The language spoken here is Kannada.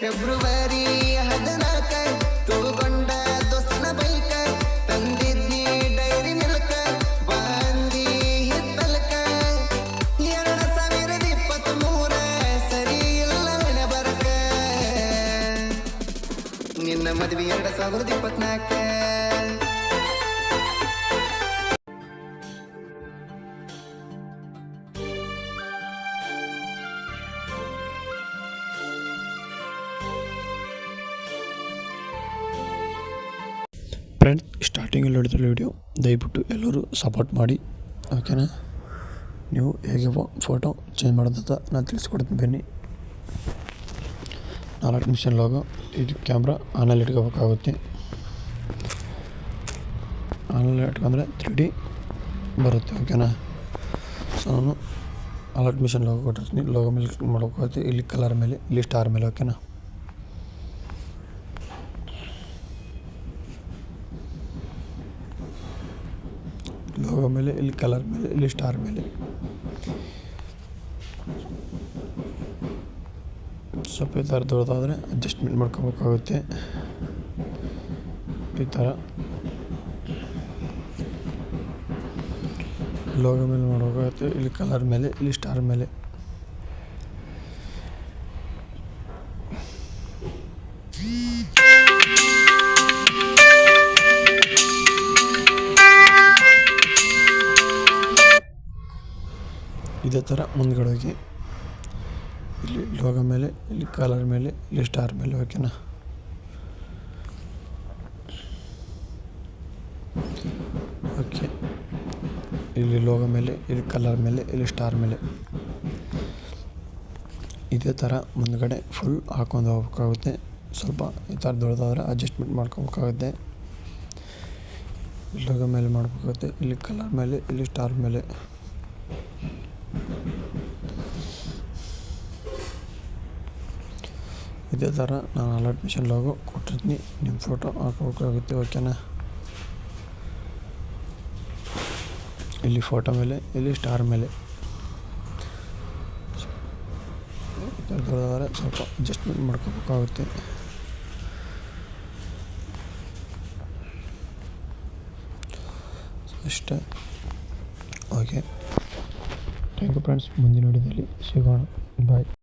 ಫೆಬ್ರವರಿ ಹದಿನಾಲ್ಕ ತಗೊಂಡ ದೋಸ್ತನ ಬೈಕ ತಂದಿದ್ದಿ ಡೈರಿ ಮಿಲ್ಕ ಬಂದಿ ಹಿತ್ತಲ್ಕ ಎರಡು ಸಾವಿರದ ಇಪ್ಪತ್ತ್ ಮೂರ ಸರಿ ಇಲ್ಲ ಬರಕ ನಿನ್ನ ಮದುವೆ ಎರಡು ಸಾವಿರದ ಇಪ್ಪತ್ನಾಲ್ಕ. ಫ್ರೆಂಡ್ಸ್ ಸ್ಟಾರ್ಟಿಂಗಲ್ಲಿ ಹೇಳಿದ್ರು ವೀಡಿಯೋ ದಯವಿಟ್ಟು ಎಲ್ಲರೂ ಸಪೋರ್ಟ್ ಮಾಡಿ ಓಕೆನಾ ನೀವು ಹೇಗೆ ಫೋಟೋ ಚೇಂಜ್ ಮಾಡೋದಂತ ನಾನು ತಿಳಿಸ್ಕೊಡ್ತೀನಿ ಬನ್ನಿ. ನಾಲ್ಕು ನಿಮಿಷ ಲೋಗೋ ಇದು ಕ್ಯಾಮ್ರಾ ಆನಲ್ಲಿ ಇಟ್ಕೋಬೇಕಾಗುತ್ತೆ. ಆನಲ್ಲಿ ಇಟ್ಕೊಂಡ್ರೆ ತ್ರೀ ಡಿ ಬರುತ್ತೆ ಓಕೆನಾ ಸೊ ನಾನು ಅಲರ್ಟ್ ಮಿಷನ್ ಲೋಗೋ ಕೊಟ್ಟಿರ್ತೀನಿ. ಲೋಗೋ ಮೇಲೆ ಕ್ಲಿಕ್ ಮಾಡ್ಬೇಕಾಗುತ್ತೆ. ಇಲ್ಲಿ ಕಲರ್ ಮೇಲೆ, ಇಲ್ಲಿ ಸ್ಟಾರ್ ಮೇಲೆ ಓಕೆನಾ ಲೋಗೋ ಮೇಲೆ, ಇಲ್ಲಿ ಕಲರ್ ಮೇಲೆ, ಇಲ್ಲಿ ಸ್ಟಾರ್ ಮೇಲೆ. ಸ್ವಲ್ಪ ಈ ಥರ ದೊಡ್ಡದಾದರೆ ಅಡ್ಜಸ್ಟ್ಮೆಂಟ್ ಮಾಡ್ಕೋಬೇಕಾಗುತ್ತೆ. ಈ ಥರ. ಲೋಗೋ ಮೇಲೆ ಮಾಡಬೇಕಾಗುತ್ತೆ, ಇಲ್ಲಿ ಕಲರ್ ಮೇಲೆ, ಇಲ್ಲಿ ಸ್ಟಾರ್ ಮೇಲೆ. ಇದೇ ಥರ ಮುಂದ್ಗಡೆ ಹೋಗಿ ಇಲ್ಲಿ ಲೋಗೋ ಮೇಲೆ, ಇಲ್ಲಿ ಕಲರ್ ಮೇಲೆ, ಇಲ್ಲಿ ಸ್ಟಾರ್ ಮೇಲೆ ಓಕೆನಾ ಓಕೆ ಇಲ್ಲಿ ಲೋಗೋ ಮೇಲೆ, ಇಲ್ಲಿ ಕಲರ್ ಮೇಲೆ, ಇಲ್ಲಿ ಸ್ಟಾರ್ ಮೇಲೆ. ಇದೇ ಥರ ಮುಂದ್ಗಡೆ ಫುಲ್ ಹಾಕೊಂಡು ಹೋಗ್ಬೇಕಾಗುತ್ತೆ. ಸ್ವಲ್ಪ ಈ ಥರ ದೊಡ್ಡದಾದ್ರೆ ಅಡ್ಜಸ್ಟ್ಮೆಂಟ್ ಮಾಡ್ಕೋಬೇಕಾಗುತ್ತೆ. ಲೋಗೋ ಮೇಲೆ ಮಾಡ್ಬೇಕಾಗುತ್ತೆ. ಇಲ್ಲಿ ಕಲರ್ ಮೇಲೆ, ಇಲ್ಲಿ ಸ್ಟಾರ್ ಮೇಲೆ. ಇದೇ ಥರ ನಾನು ಅಲರ್ಟ್ ಮಿಷನ್ ಲೋಗೋ ಕೊಟ್ಟಿರ್ತೀನಿ. ನಿಮ್ಮ ಫೋಟೋ ಹಾಕೋಬೇಕಾಗುತ್ತೆ ಓಕೆನಾ ಇಲ್ಲಿ ಫೋಟೋ ಮೇಲೆ, ಇಲ್ಲಿ ಸ್ಟಾರ್ ಮೇಲೆ. ಸ್ವಲ್ಪ ಅಡ್ಜಸ್ಟ್ಮೆಂಟ್ ಮಾಡ್ಕೋಬೇಕಾಗುತ್ತೆ. ಅಷ್ಟೇ. ಓಕೆ ಥ್ಯಾಂಕ್ ಯು ಫ್ರೆಂಡ್ಸ್ ಮುಂದಿನ ವಿಡಿಯೋದಲ್ಲಿ ಸಿಗೋಣ. ಬಾಯ್